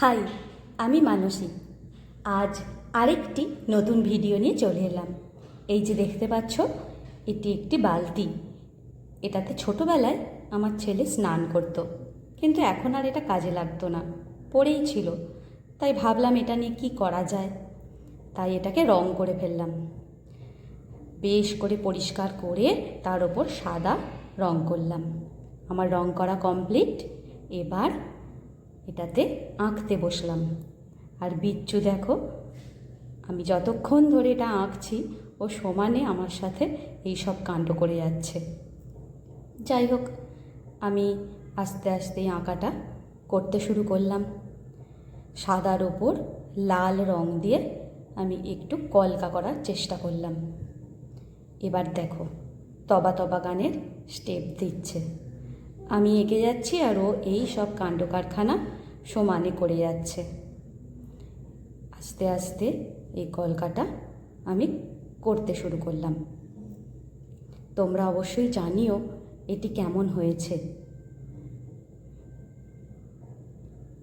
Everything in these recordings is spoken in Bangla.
হাই, আমি মানসী। আজ আরেকটি নতুন ভিডিও নিয়ে চলে এলাম। এই যে দেখতে পাচ্ছ, এটি একটি বালতি। এটাতে ছোটোবেলায় আমার ছেলে স্নান করতো, কিন্তু এখন আর এটা কাজে লাগতো না, পড়েই ছিল। তাই ভাবলাম এটা নিয়ে কী করা যায়? তাই এটাকে রং করে ফেললাম। বেশ করে পরিষ্কার করে তার ওপর সাদা রং করলাম। আমার রং করা কমপ্লিট এবার এটাতে আঁকতে বসলাম। আর বিচ্ছু দেখো, আমি যতক্ষণ ধরে এটা আঁকছি, ও সমানে আমার সাথে এই সব কাণ্ড করে যাচ্ছে। যাই হোক, আমি আস্তে আস্তে আঁকাটা করতে শুরু করলাম। সাদার ওপর লাল রং দিয়ে আমি একটু কলকা করার চেষ্টা করলাম। এবার দেখো, তবা তবা গানের স্টেপ দিচ্ছে। আমি এঁকে যাচ্ছি আর ও এই সব কাণ্ড কারখানা সমানে করে যাচ্ছে। আস্তে আস্তে এই কলকাটা আমি করতে শুরু করলাম। তোমরা অবশ্যই জানিও এটি কেমন হয়েছে।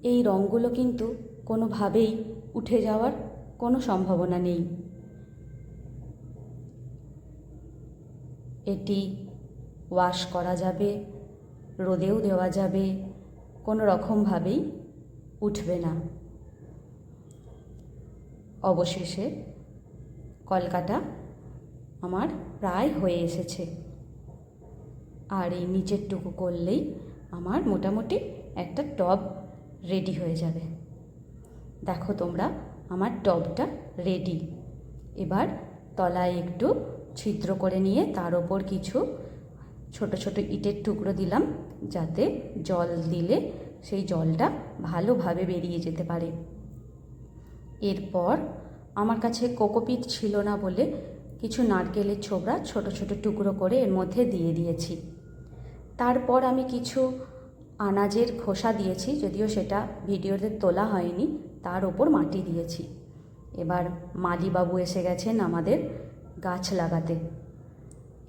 এই রঙগুলো কিন্তু কোনোভাবেই উঠে যাওয়ার কোনো সম্ভাবনা নেই। এটি ওয়াশ করা যাবে রোদেও দেওয়া যাবে। কোনো রকমভাবেই উঠবে না। অবশেষে কলকাতা আমার প্রায় হয়ে এসেছে। আর এই নিচেরটুকু করলেই আমার মোটামুটি একটা টব রেডি হয়ে যাবে। দেখো তোমরা, আমার টবটা রেডি। এবার তলায় একটু ছিদ্র করে নিয়ে তার ওপর কিছু ছোট ছোট ইটের টুকরো দিলাম যাতে জল দিলে সেই জলটা ভালোভাবে বেরিয়ে যেতে পারে। এরপর আমার কাছে কোকোপিট ছিল না বলে কিছু নারকেলের ছোবড়া ছোট ছোট টুকরো করে এর মধ্যে দিয়ে দিয়েছি। তারপর আমি কিছু আনাজের খোসা দিয়েছি, যদিও সেটা ভিডিওতে তোলা হয়নি, তার ওপর মাটি দিয়েছি। এবার মালিবাবু এসে গেছেন আমাদের গাছ লাগাতে।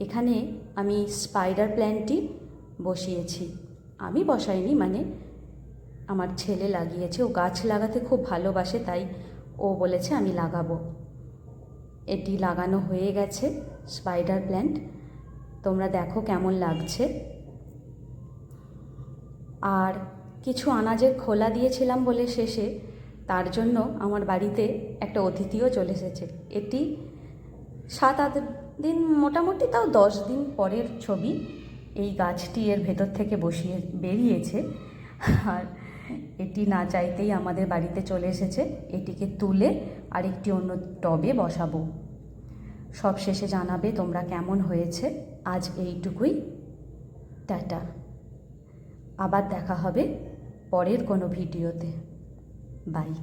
এখানে আমি স্পাইডার প্ল্যান্টটি বসিয়েছি। আমি বসাইনি মানে আমার ছেলে লাগিয়েছে। ও গাছ লাগাতে খুব ভালোবাসে, তাই ও বলেছে আমি লাগাবো। এটি লাগানো হয়ে গেছে স্পাইডার প্ল্যান্ট তোমরা দেখো কেমন লাগছে। আর কিছু আনাজের খোলা দিয়েছিলাম বলে শেষে, তার জন্য আমার বাড়িতে একটা অতিথিও চলে এসেছে। এটি সাত আট দিন মোটামুটি তাও দশ দিন পরের ছবি। এই গাছটি এর ভেতর থেকে বসিয়ে বেরিয়েছে। আর এটি না চাইতেই আমাদের বাড়িতে চলে এসেছে। এটিকে তুলে আরেকটি অন্য টবে বসাবো। সব শেষে জানাবে তোমরা কেমন হয়েছে। আজ এইটুকুই। টাটা। আবার দেখা হবে পরের কোনো ভিডিওতে। বাই।